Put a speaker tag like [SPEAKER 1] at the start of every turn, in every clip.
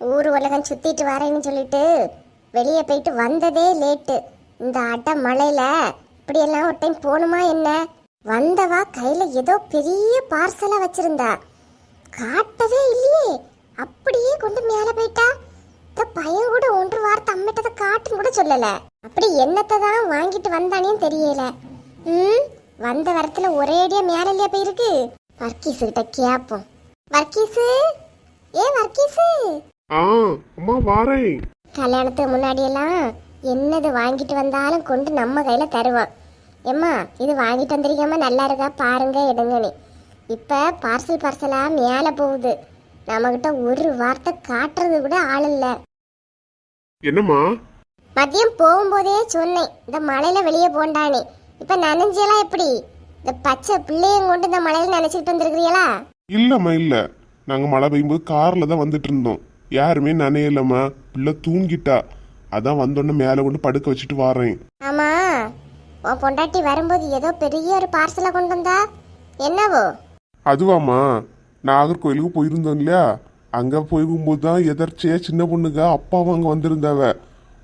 [SPEAKER 1] ஊர் உலகம் சுத்திட்டு வரேன்னு சொல்லிட்டு வெளியே போயிட்டு வந்ததே லேட்டு இந்த அட மழையில இப்படியெல்லாம் ஒரு டைம் போகணுமா என்ன? வந்தவா கையில ஏதோ பெரிய பார்சலா வச்சிருந்தா. காட்டவே இல்லையே. அப்படியே கொண்டு மேலே போயிட்டா. இந்த பையன் கூட ஒன்று வார்த்தை அம்மிட்டதை காட்டுன்னு கூட சொல்லல. அப்படி என்னத்தை தான் வாங்கிட்டு வந்தானேன்னு தெரியல. ம் வந்த வரத்துல ஒரேடியா மேலலையா போயிருக்கு. வர்க்கீஸு கிட்ட கேப்போம். வர்க்கீஸு? ஏ வர்க்கீஸு
[SPEAKER 2] ஆ அம்மா வாரேன்.
[SPEAKER 1] கல்யாணத்துக்கு முன்னாடி எல்லாம் என்னது வாங்கிட்டு வந்தாலும் கொண்டு நம்ம கையில தருவான். ஏம்மா இது வாங்கிட்டு வந்திருக்காம நல்லா இருக்கா? பாருங்க எடுங்கன்னு. இப்ப பார்சல் பார்சலா மேல போகுது. நம்மகிட்ட ஒரு வார்த்தை காட்டுறது கூட ஆள் இல்ல.
[SPEAKER 2] என்னம்மா?
[SPEAKER 1] மதியம் போகும்போதே சொன்னேன் இந்த மழையில வெளியே போண்டானே இப்ப நனைஞ்செல்லாம் எப்படி? இந்த பச்சை பிள்ளையும் கொண்டு இந்த மழையில நினைச்சிட்டு வந்திருக்கிறீங்களா?
[SPEAKER 2] இல்லம்மா இல்ல. நாங்க மழை பெய்யும்போது கார்ல தான் வந்துட்டு இருந்தோம் யாருமே நனையலம்மா. பிள்ளை தூங்கிட்டா. அதான் வந்தோடனே மேலே கொண்டு படுக்க வச்சுட்டு வாரேன்.
[SPEAKER 1] ஆமா உன் பொண்டாட்டி வரும்போது ஏதோ பெரிய ஒரு பார்சலை கொண்டு வந்தா? என்னவோ?
[SPEAKER 2] அதுவாம்மா. நாகர்கோயிலுக்கு போயிருந்தோம் இல்லையா? அங்க போகும்போது தான் எதர்ச்சியா சின்ன பொண்ணுங்க அப்பாவும் அங்க வந்திருந்தாவ.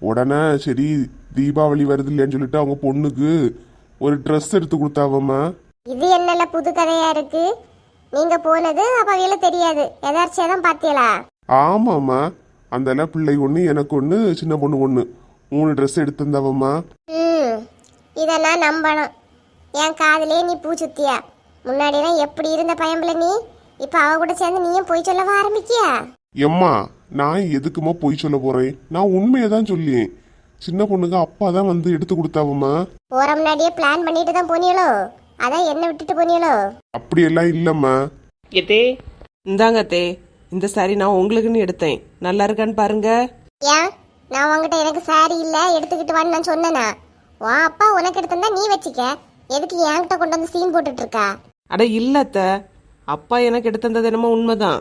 [SPEAKER 2] உடனே சரி தீபாவளி வருது இல்லையான்னு சொல்லிட்டு அவங்க பொண்ணுக்கு ஒரு ட்ரெஸ் எடுத்து கொடுத்தாவம்மா.
[SPEAKER 1] இது என்னல புது கதையா இருக்கு? நீங்க போனது அப்ப அவையில தெரியாது. எதார்ச்சியா தான் பாத்தியலா
[SPEAKER 2] ஆமாம்மா. அந்த பிள்ளை ஒன்று எனக்கு ஒன்று சின்ன பொண்ணு ஒன்று மூணு ட்ரெஸ் எடுத்திருந்தாவம்மா.
[SPEAKER 1] ம். இதை நான் நம்பணும். என் காதுலயே நீ பூ சுத்தியா? முன்னாடிலாம் எப்படி இருந்த பயம்பல நீ? இப்ப அவ கூட சேர்ந்து நீயும் போய் சொல்லவா ஆரம்பிக்கியா?
[SPEAKER 2] எம்மா நான் எதுக்குமா பொய் சொல்ல போறேன்? நான் உண்மையை தான் சொல்லியேன். சின்ன பொண்ணுக்கு அப்பா தான் வந்து எடுத்து கொடுத்தாவம்மா.
[SPEAKER 1] போற முன்னாடியே பிளான் பண்ணிட்டு தான் போனியளோ அதான் என்ன விட்டுட்டு போனியளோ
[SPEAKER 2] அப்படியெல்லாம் இல்லைம்மா.
[SPEAKER 3] எத்தே? இந்தாங்க அத்தே இந்த சாரி நான் உங்களுக்குன்னு எடுத்தேன். நல்லா இருக்கான்னு பாருங்க.
[SPEAKER 1] ஏன்? நான் உன்கிட்ட எனக்கு சாரி இல்ல எடுத்துக்கிட்டு வான்னு நான் சொன்னேனா? உன் அப்பா உனக்கு எடுத்திருந்தா நீ வச்சுக்க. எதுக்கு என்கிட்ட கொண்டு வந்து சீன் போட்டுட்டு இருக்கா
[SPEAKER 3] அட இல்ல அத்தை அப்பா எனக்கு எடுத்து தந்தது என்னமோ உண்மைதான்.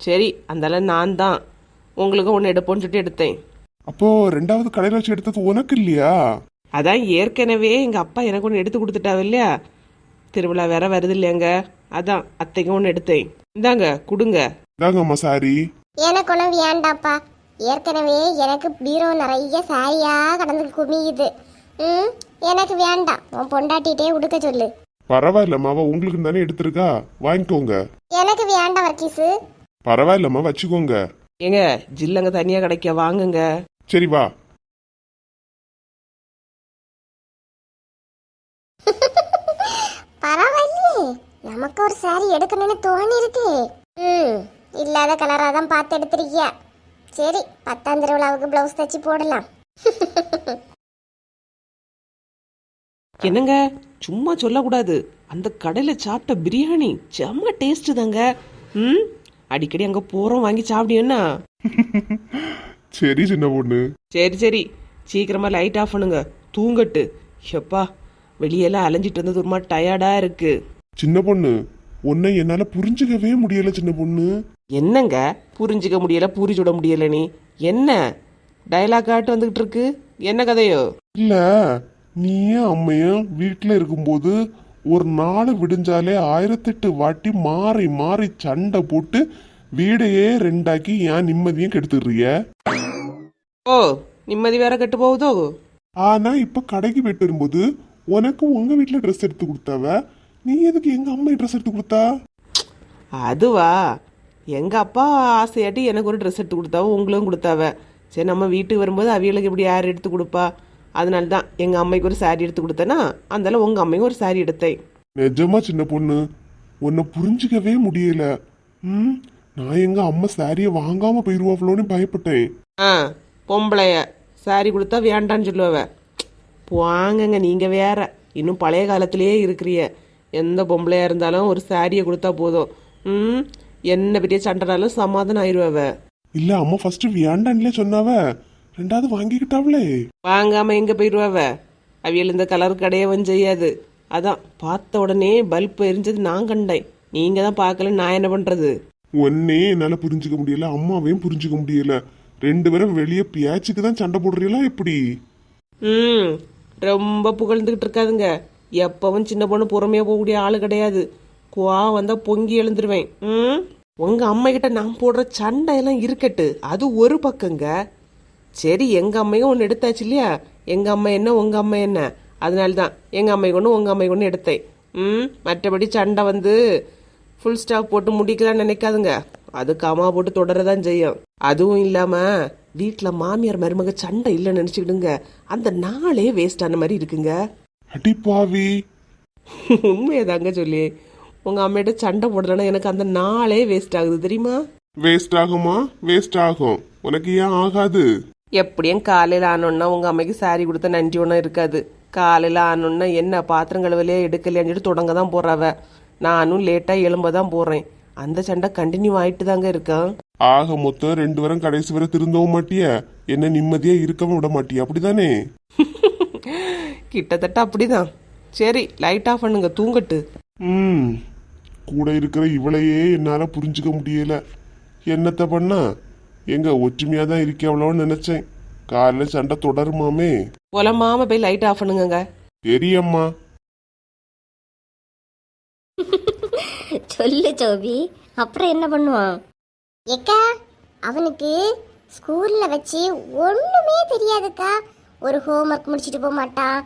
[SPEAKER 3] சரி அந்தால நான் தான். உங்களுக்கு ஒன்று எடுப்போன்னு சொல்லிட்டு எடுத்தேன்.
[SPEAKER 2] அப்போ ரெண்டாவது கடையில் வச்சு எடுத்தது உனக்கு இல்லையா?
[SPEAKER 3] அதான் ஏற்கனவே எங்கள் அப்பா எனக்கு ஒன்று எடுத்து கொடுத்துட்டாவ இல்லையா? திருவிழா வேற வருது இல்லையாங்க? அதான் அத்தைக்கு ஒன்று எடுத்தேன். இந்தாங்க கொடுங்க.
[SPEAKER 2] இதாங்கம்மா சாரி
[SPEAKER 1] எனக்கு ஒன்றும் வேண்டாப்பா ஏற்கனவே எனக்கு பீரோ நிறைய சாரியா கடந்து குமியுது ம் எனக்கு வேண்டாம். உன் பொண்டாட்டிகிட்டே உடுக்க சொல்லு.
[SPEAKER 2] பரவாயில்லம்மா அவ உங்களுக்கு தானே எடுத்திருக்கா? வாங்கிக்கோங்க.
[SPEAKER 1] எனக்கு வேண்டாம் வர்க்கீஸு
[SPEAKER 2] பரவாயில்லம்மா வச்சுக்கோங்க.
[SPEAKER 3] ஏங்க ஜில்லங்க தனியாக கிடைக்க வாங்குங்க.
[SPEAKER 2] சரி வா.
[SPEAKER 1] பரவாயில்லையே. நமக்கு ஒரு சாரி எடுக்கணும்னு தோணி இருக்கு ம் இல்லாத கலராக தான் பார்த்து எடுத்திருக்கியா? சரி பத்தாம் திருவிழாவுக்கு ப்ளவுஸ் தச்சு போடலாம்.
[SPEAKER 3] என்னங்க? சும்மா சொல்லக்கூடாது. அந்த கடையில் சாப்பிட்ட பிரியாணி செம்ம டேஸ்ட் தாங்க. ம் அடிக்கடி அங்கே போகிறோம் வாங்கி சாப்பிடியோன்னா
[SPEAKER 2] சரி சின்ன பொண்ணு.
[SPEAKER 3] சரி சரி. சீக்கிரமா லைட் ஆஃப் பண்ணுங்க. தூங்கட்டு. எப்பா வெளியெல்லாம் அலைஞ்சிட்டு இருந்தது. ஒரு மாதிரி டயர்டா இருக்கு.
[SPEAKER 2] சின்ன பொண்ணு உன்னை என்னால புரிஞ்சுக்கவே முடியல சின்ன பொண்ணு.
[SPEAKER 3] என்னங்க? புரிஞ்சுக்க முடியல புரிஞ்சு விட முடியல நீ. என்ன? டயலாக் ஆட்டு வந்துகிட்டு இருக்கு. என்ன கதையோ?
[SPEAKER 2] இல்ல நீயும் அம்மையும் வீட்டுல இருக்கும்போது ஒரு நாள் விடிஞ்சாலே ஆயிரத்தெட்டு வாட்டி மாறி மாறி சண்டை போட்டு வீடையே ரெண்டாக்கி ஏன் நிம்மதியும் கெடுத்துடுறிய?
[SPEAKER 3] ஓ நிம்மதி வேற கெட்டு போகுதோ?
[SPEAKER 2] ஆனா இப்ப கடைக்கு போயிட்டு வரும்போது உனக்கு உங்க வீட்டுல ட்ரெஸ் எடுத்து கொடுத்தாவ? நீ எதுக்கு எங்க அம்மா ட்ரெஸ் எடுத்து கொடுத்தா?
[SPEAKER 3] அதுவா? எங்க அப்பா ஆசையாட்டி எனக்கு ஒரு ட்ரெஸ் எடுத்து கொடுத்தாவ உங்களும் கொடுத்தாவ. சரி நம்ம வீட்டுக்கு வரும்போது அவிகளுக்கு இப்படி யார் எடுத்து கொடுப்பா? அதனால தான் எங்க அம்மைக்கு ஒரு saree எடுத்து கொடுத்தேன்னா அதனால உங்க அம்மைக்கு ஒரு saree எடுத்தேன்.
[SPEAKER 2] நிஜமா சின்ன பொண்ணு? உன்னை புரிஞ்சுக்கவே முடியல. ம்? நான் எங்க அம்மா சாரியை வாங்காம போயிருவாங்களோன்னு பயப்பட்டேன்.
[SPEAKER 3] ஆ பொம்பளைய. சாரி கொடுத்தா வேண்டான்னு சொல்லுவ. வாங்கங்க நீங்க வேற. இன்னும் பழைய காலத்திலேயே இருக்கிறிய எந்த பொம்பளையா இருந்தாலும் ஒரு சாரியை கொடுத்தா போதும். ம்? என்ன பெரிய சண்டைனாலும் சமாதானம் ஆயிடுவவ
[SPEAKER 2] இல்ல அம்மா ஃபர்ஸ்ட் வேண்டான்ல சொன்னாவ. ரெண்டாவது வாங்கிக்கிட்டாவளே.
[SPEAKER 3] வாங்காம எங்க போயிடுவவ அவியல் இந்த கலர் கடையவும் செய்யாது. அதான் பார்த்த உடனே பல்ப் எரிஞ்சது நான் கண்டேன். நீங்க தான் பார்க்கல நான் என்ன பண்றது?
[SPEAKER 2] ஒன்னே என்னால புரிஞ்சுக்க முடியல அம்மாவையும் புரிஞ்சுக்க முடியல. ரெண்டு பேரும் வெளியே பியாச்சுக்கு தான் சண்டை போடுறீங்களா எப்படி?
[SPEAKER 3] ம். ரொம்ப புகழ்ந்துகிட்டு இருக்காதுங்க. எப்பவும் சின்ன பொண்ணு புறமையாக போகக்கூடிய ஆள் கிடையாது. குவா வந்தால் பொங்கி எழுந்துருவேன். ம்? உங்க அம்மா நான் போடுற சண்டை எல்லாம் இருக்கட்டு. அது ஒரு பக்கங்க. சரி எங்க அம்மையும் ஒன்று எடுத்தாச்சு இல்லையா? எங்க அம்மா என்ன உங்க அம்மா என்ன? அதனால தான் எங்க அம்மை கொண்டு உங்க அம்மை கொண்டு எடுத்தேன். ம்? மற்றபடி சண்டை வந்து ஃபுல் ஸ்டாப் போட்டு முடிக்கலாம்னு நினைக்காதுங்க. அது கமா போட்டு தொடரதான் செய்யும். அதுவும் இல்லாம வீட்டில் மாமியார் மருமக சண்டை இல்லைன்னு நினச்சிக்கிடுங்க அந்த நாளே வேஸ்ட் ஆன மாதிரி இருக்குங்க.
[SPEAKER 2] அடி பாவி.
[SPEAKER 3] உண்மையை தாங்க சொல்லி. உங்க அம்மையிட்ட சண்டை போடலன்னா எனக்கு அந்த நாளே வேஸ்ட் ஆகுது தெரியுமா?
[SPEAKER 2] வேஸ்ட் ஆகுமா? வேஸ்ட் ஆகும். உனக்கு ஏன் ஆகாது?
[SPEAKER 3] எப்படியும் காலையில் ஆனோன்னா உங்க அம்மைக்கு சாரி கொடுத்த நன்றி ஒன்றும் இருக்காது. காலையில் ஆனோன்னா என்ன பாத்திரம் கழுவலையே எடுக்கலையான்னு தொடங்க தான் போறாவ நானும் லேட்டாக எழும்ப தான் போகிறேன் அந்த சண்டை கண்டினியூ ஆயிட்டு தாங்க இருக்கான்
[SPEAKER 2] ஆக மொத்தம் ரெண்டு வாரம் கடைசி வரை திருந்தவும் மாட்டிய? என்ன நிம்மதியா இருக்கவும் விட மாட்டிய? அப்படிதானே?
[SPEAKER 3] கிட்டத்தட்ட அப்படிதான். சரி லைட் ஆஃப் பண்ணுங்க தூங்கட்டு.
[SPEAKER 2] ம். கூட இருக்கிற இவளையே என்னால புரிஞ்சுக்க முடியல. என்னத்த பண்ணா? எங்க ஒற்றுமையா தான் இருக்கவளோன்னு நினைச்சேன். காலைல சண்டை தொடருமாமே.
[SPEAKER 3] புலமாம போய் லைட் ஆஃப் பண்ணுங்கங்க.
[SPEAKER 2] தெரியம்மா.
[SPEAKER 1] சொல்லு ஜோபி அப்புறம் என்ன பண்ணுவான்? ஏக்கா அவனுக்கு ஸ்கூல்ல வச்சு ஒண்ணுமே தெரியாதுக்கா. ஒரு ஹோம்ஒர்க் முடிச்சிட்டு போக மாட்டான்.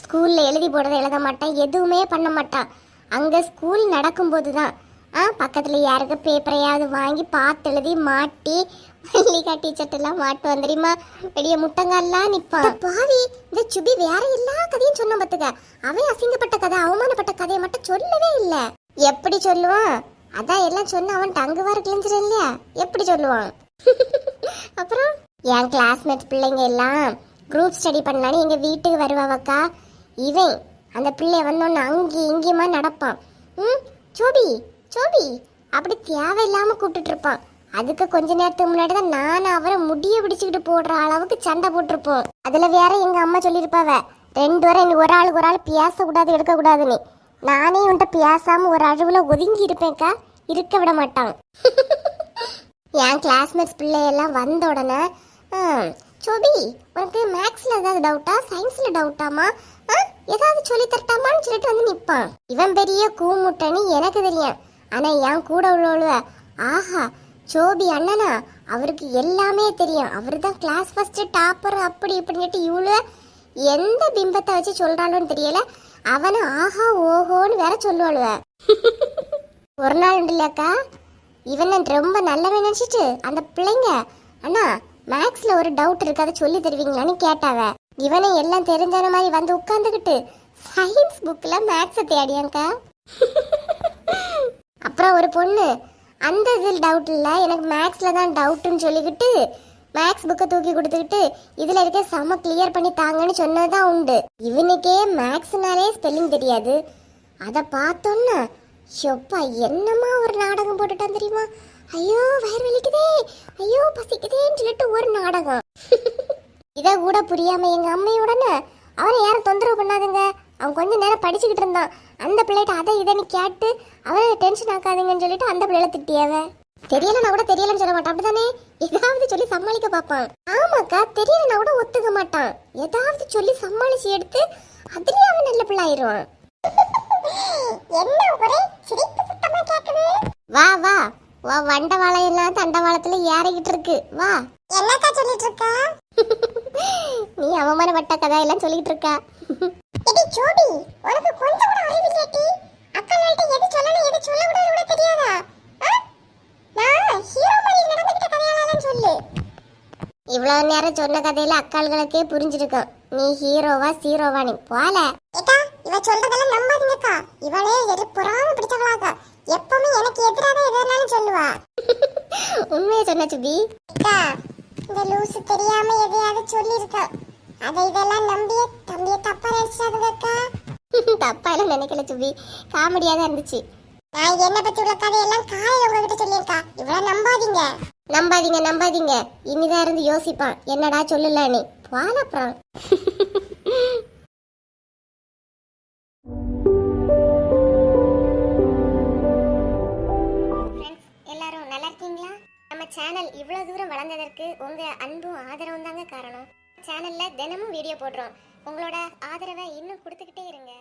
[SPEAKER 1] ஸ்கூல்ல எழுதி போடுறத எழுத மாட்டான். எதுவுமே பண்ண மாட்டான். அங்க ஸ்கூல் நடக்கும்போது தான் ஆ பக்கத்துல யாருக்கு பேப்பரையாவது வாங்கி பார்த்து எழுதி மாட்டி மல்லிகா டீச்சர்ட் எல்லாம் மாட்டுவான் தெரியுமா? பெரிய முட்டங்கால்லாம் நிப்பான். பாவி இந்த சுபி வேற எல்லா கதையும் சொன்ன பத்துக்க அவன் அசிங்கப்பட்ட கதை அவமானப்பட்ட கதையை மட்டும் சொல்லவே இல்ல. எப்படி சொல்லுவான்? அதான் எல்லாம் சொன்ன அவன் டங்கு வர கிழிஞ்சிடும் இல்லையா? எப்படி சொல்லுவான்? அப்புறம்? என் கிளாஸ்மேட் பிள்ளைங்க எல்லாம் குரூப் ஸ்டடி பண்ணலான்னு எங்க வீட்டுக்கு வருவாவக்கா. இவன் அந்த பிள்ளை வந்தோன்னு அங்கேயும் இங்கேயுமா நடப்பான். ம் சோபி சோபி அப்படி தேவையில்லாம கூப்பிட்டுட்டு இருப்பான். அதுக்கு கொஞ்ச நேரத்துக்கு முன்னாடி தான் நான் அவரை முடிய பிடிச்சிக்கிட்டு போடுற அளவுக்கு சண்டை போட்டிருப்போம். அதில் வேற எங்கள் அம்மா சொல்லியிருப்பாவ ரெண்டு வரை ஒரு ஆளுக்கு ஒரு ஆள் பேசக்கூடாது எடுக்கக்கூடாதுன்னு. நானே உன்ட்ட பேசாம ஒரு அழுவுல ஒதுங்கி இருப்பேன்க்கா. இருக்க விட மாட்டான். என் கிளாஸ்மேட்ஸ் பிள்ளையெல்லாம் வந்த உடனே சோபி உனக்கு மேக்ஸ்ல ஏதாவது டவுட்டா சயின்ஸ்ல டவுட்டாமா ஆ, ஏதாவது சொல்லி தரட்டாமான்னு சொல்லிட்டு வந்து நிப்பான். இவன் பெரிய கூமுட்டன்னு எனக்கு தெரியும். ஆனா என் கூட உள்ளவளுவ ஆஹா சோபி அண்ணனா? அவருக்கு எல்லாமே தெரியும். அவர் தான் கிளாஸ் ஃபர்ஸ்ட் டாப்பர் அப்படி இப்படின்ட்டு இவ்வளோ எந்த பிம்பத்தை வச்சு சொல்றாளோன்னு தெரியல. அவனை ஆஹா ஓஹோன்னு வேற சொல்லுவாளுவ. ஒரு நாள் உண்டுல்லக்கா இவனை ரொம்ப நல்லவன் நினைச்சிட்டு அந்த பிள்ளைங்க அண்ணா மேக்ஸ்ல ஒரு டவுட் இருக்காத சொல்லி தருவீங்களான்னு கேட்டாவ. இவனை எல்லாம் தெரிஞ்சன மாதிரி வந்து உட்காந்துக்கிட்டு சயின்ஸ் புக்ல மேக்ஸை தேடியாங்க்கா. அப்புறம் ஒரு பொண்ணு அந்த இதில் டவுட் இல்லை எனக்கு மேக்ஸில் தான் டவுட்டுன்னு சொல்லிக்கிட்டு மேக்ஸ் புக்கை தூக்கி கொடுத்துக்கிட்டு இதில் இருக்க சம கிளியர் பண்ணி தாங்கன்னு சொன்னதான் உண்டு. இவனுக்கே மேக்ஸ்னாலே ஸ்பெல்லிங் தெரியாது. அதை பார்த்தோன்னா எப்பா என்னம்மா ஒரு நாடகம் போட்டுட்டான் தெரியுமா? ஐயோ வயிறு வலிக்குதே. ஐயோ பசிக்குதேன்னு சொல்லிட்டு ஒரு நாடகம். இதை கூட புரியாம எங்க அம்மையுடனே அவனை யாரும் தொந்தரவு பண்ணாதுங்க. அவன் கொஞ்ச நேரம் படிச்சுக்கிட்டு இருந்தான். அந்த பிள்ளைகிட்ட அதை இதைன்னு கேட்டு அவனை டென்ஷன் ஆக்காதுங்கன்னு சொல்லிட்டு அந்த பிள்ளைல திட்டியாவ தெரியலனா கூட தெரியலன்னு சொல்ல மாட்டான். அப்படிதானே ஏதாவது சொல்லி சமாளிக்க பார்ப்பான். ஆமாக்கா தெரியலனா கூட ஒத்துக்க மாட்டான். ஏதாவது சொல்லி சமாளிச்சு எடுத்து அதுலயே அவன் நல்ல பிள்ளை கேக்குது? வா வா. வா வண்டவாளம் எல்லாம் தண்டவாளத்துல ஏறிக்கிட்டு இருக்கு. வா. என்னக்கா சொல்லிட்டு இருக்கா? நீ அவமானப்பட்ட கதை எல்லாம் சொல்லிட்டு இருக்கா. எடி ஜோடி உனக்கு கொஞ்சம் கூட அறிவு இல்லடி அக்காள்கிட்ட எது சொல்லணும் எது சொல்ல கூடாது கூட தெரியாதா ஆ? நான் ஹீரோ மாதிரி நடந்துக்கிட்ட கதையாலாம் சொல்லு இவ்வளவு நேரம் சொன்ன கதையில அக்காள்களுக்கே புரிஞ்சிருக்கும். நீ ஹீரோவா சீரோவா நீ போல. ஏக்கா இவ சொல்றதெல்லாம் நம்பாதீங்கக்கா. இவளே எது புறாம பிடிச்சவளாக்கா. எப்பவுமே எனக்கு எதிராக எதுனாலும் சொல்லுவா. உண்மையை சொன்ன சுபி. அக்கா இந்த லூசு தெரியாம எதையாவது சொல்லியிருக்கா. அதை இதெல்லாம் நம்பி தம்பிய தப்பா நினைச்சாதுங்கக்கா தப்பா எல்லாம் நினைக்கல சுபி. காமெடியா தான் இருந்துச்சு. நான் என்ன பத்தி உள்ள கதையெல்லாம் காலையில உங்ககிட்ட சொல்லியிருக்கா. இவ்வளவு நம்பாதீங்க. நம்பாதீங்க நம்பாதீங்க. இனிதான் இருந்து யோசிப்பான். என்னடா சொல்லல நீ? போல எல்லாரும் நல்லா இருக்கீங்களா? நம்ம சேனல் இவ்வளோ தூரம் வளர்ந்ததற்கு உங்கள் அன்பும் ஆதரவும் தாங்க காரணம். சேனலில் தினமும் வீடியோ போடுறோம். உங்களோட ஆதரவை இன்னும் கொடுத்துக்கிட்டே இருங்க.